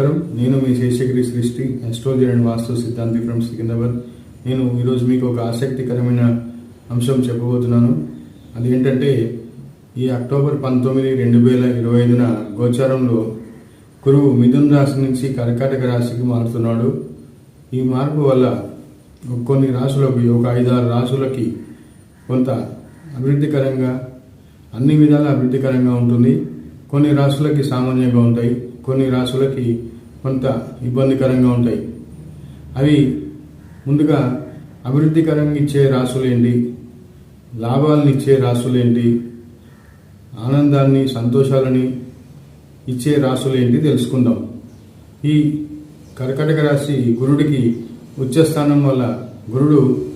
నమస్కారం. నేను మీ శేషగిరి సృష్టి అస్ట్రాలజీ అండ్ వాస్తు సిద్ధాంతి ఫ్రమ్ సికింద్రాబాద్. నేను ఈరోజు మీకు ఒక ఆసక్తికరమైన అంశం చెప్పబోతున్నాను. అదేంటంటే ఈ అక్టోబర్ పంతొమ్మిది రెండు వేల ఇరవై ఐదున గోచారంలో గురువు మిథున్ రాశి నుంచి కర్కాటక రాశికి మారుతున్నాడు. ఈ మార్పు వల్ల కొన్ని రాశులకి ఒక ఐదారు రాశులకి కొంత అభివృద్ధికరంగా అన్ని విధాల అభివృద్ధికరంగా ఉంటుంది. కొన్ని రాశులకి సామాన్యంగా ఉంటాయి. కొన్ని రాశులకి కొంత ఇబ్బందికరంగా ఉంటాయి. అవి ముందుగా అభివృద్ధికరంగా ఇచ్చే రాశులు లాభాలను ఇచ్చే రాశులు ఆనందాన్ని సంతోషాలని ఇచ్చే రాసులేంటి తెలుసుకుందాం. ఈ కర్కటక రాశి గురుడికి ఉచ్చస్థానం వల్ల గురుడు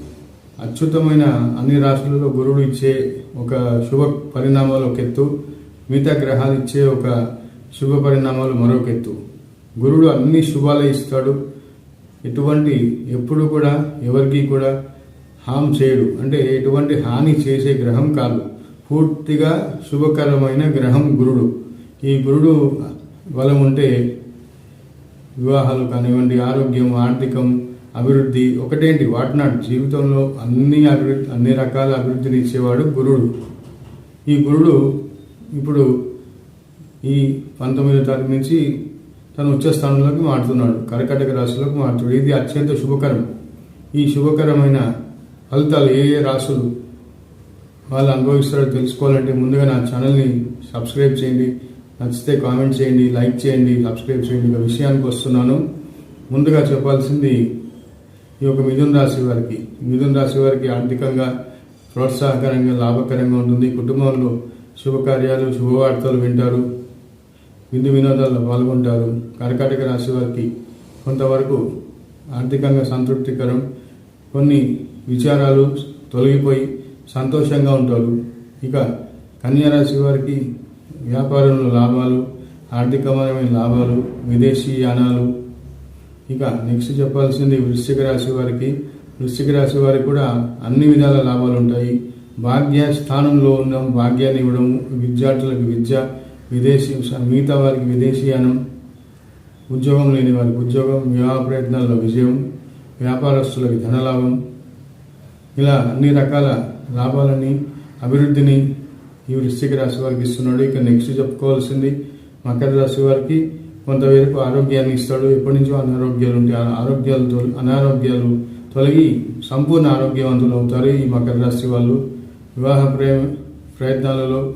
అద్భుతమైన అన్ని రాశులలో గురుడు ఇచ్చే ఒక శుభ పరిణామాలు ఒక ఎత్తు మిగతా గ్రహాలు ఇచ్చే ఒక శుభ పరిణామాలు మరొక ఎత్తు గురుడు అన్ని శుభాలే ఇస్తాడు. ఎటువంటి ఎప్పుడు కూడా ఎవరికి కూడా హామ్ చేయడు. అంటే ఎటువంటి హాని చేసే గ్రహం కాదు. పూర్తిగా శుభకరమైన గ్రహం గురుడు. ఈ గురుడు బలం ఉంటే వివాహాలు కానివ్వండి ఆరోగ్యం ఆర్థికం అభివృద్ధి ఒకటేంటి? వాటినాడు జీవితంలో అన్ని అభివృద్ధి అన్ని రకాల అభివృద్ధిని ఇచ్చేవాడు గురుడు. ఈ గురుడు ఇప్పుడు ఈ పంతొమ్మిదో తారీఖు నుంచి తను తన ఉచ్చస్థానంలోకి మారుతున్నాడు. కర్కటక రాశిలోకి మారుతున్నాడు. ఇది అత్యంత శుభకరం. ఈ శుభకరమైన ఫలితాలు ఏ ఏ రాశులు వాళ్ళు అనుభవిస్తారో తెలుసుకోవాలంటే ముందుగా నా ఛానల్ని సబ్స్క్రైబ్ చేయండి. నచ్చితే కామెంట్ చేయండి లైక్ చేయండి సబ్స్క్రైబ్ చేయండి. ఒక విషయానికి వస్తున్నాను. ముందుగా చెప్పాల్సింది ఈ యొక్క మిథున్ రాశి వారికి. మిథున్ రాశి వారికి ఆర్థికంగా ప్రోత్సాహకరంగా లాభకరంగా ఉంటుంది. కుటుంబంలో శుభకార్యాలు శుభవార్తలు వింటారు. విందు వినోదాల్లో పాల్గొంటారు. కర్కాటక రాశి వారికి కొంతవరకు ఆర్థికంగా సంతృప్తికరం. కొన్ని విచారాలు తొలగిపోయి సంతోషంగా ఉంటారు. ఇక కన్యా రాశి వారికి వ్యాపారంలో లాభాలు ఆర్థికపరమైన లాభాలు విదేశీ యానాలు. ఇక నెక్స్ట్ చెప్పాల్సింది వృశ్చిక రాశి వారికి. వృశ్చిక రాశి వారికి కూడా అన్ని విధాల లాభాలు ఉంటాయి. భాగ్య స్థానంలో ఉన్న భాగ్యాన్ని ఇవ్వడం విద్యార్థులకు విద్య విదేశీ మిగతా వారికి విదేశీయానం ఉద్యోగం లేని వారికి ఉద్యోగం వివాహ ప్రయత్నాల్లో విజయం వ్యాపారస్తులకి ధనలాభం ఇలా అన్ని రకాల లాభాలని అభివృద్ధిని ఈ వృశ్చిక రాశి వారికి ఇస్తున్నాడు. ఇక నెక్స్ట్ చెప్పుకోవాల్సింది మకర రాశి వారికి కొంతవరకు ఆరోగ్యాన్ని ఇస్తాడు. ఎప్పటి నుంచో అనారోగ్యాలు ఉంటే ఆ ఆరోగ్యాలు అనారోగ్యాలు తొలగి సంపూర్ణ ఆరోగ్యవంతులు అవుతారు ఈ మకర రాశి వాళ్ళు. వివాహ ప్రేమ ప్రయత్నాలలో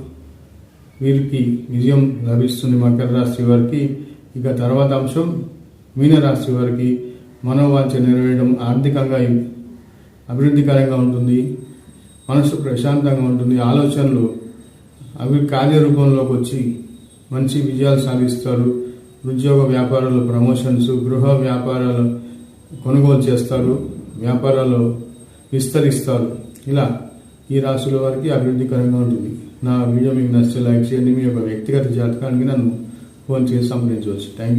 వీరికి విజయం లభిస్తుంది మకర రాశి వారికి. ఇక తర్వాత అంశం మీనరాశి వారికి మనోవాంఛ నెరవేయడం ఆర్థికంగా అభివృద్ధికరంగా ఉంటుంది. మనసు ప్రశాంతంగా ఉంటుంది. ఆలోచనలు అవి కార్యరూపంలోకి వచ్చి మంచి విజయాలు సాధిస్తారు. ఉద్యోగ వ్యాపారాలు ప్రమోషన్స్ గృహ వ్యాపారాలు కొనుగోలు చేస్తారు. వ్యాపారాలు విస్తరిస్తారు. ఇలా ఈ రాశుల వారికి అభివృద్ధికరంగా ఉంటుంది. నా వీడియో మీకు నచ్చితే లైక్ చేయండి. మీ యొక్క వ్యక్తిగత జాతకానికి నన్ను ఫోన్ చేసి సంప్రదించవచ్చు. Thank you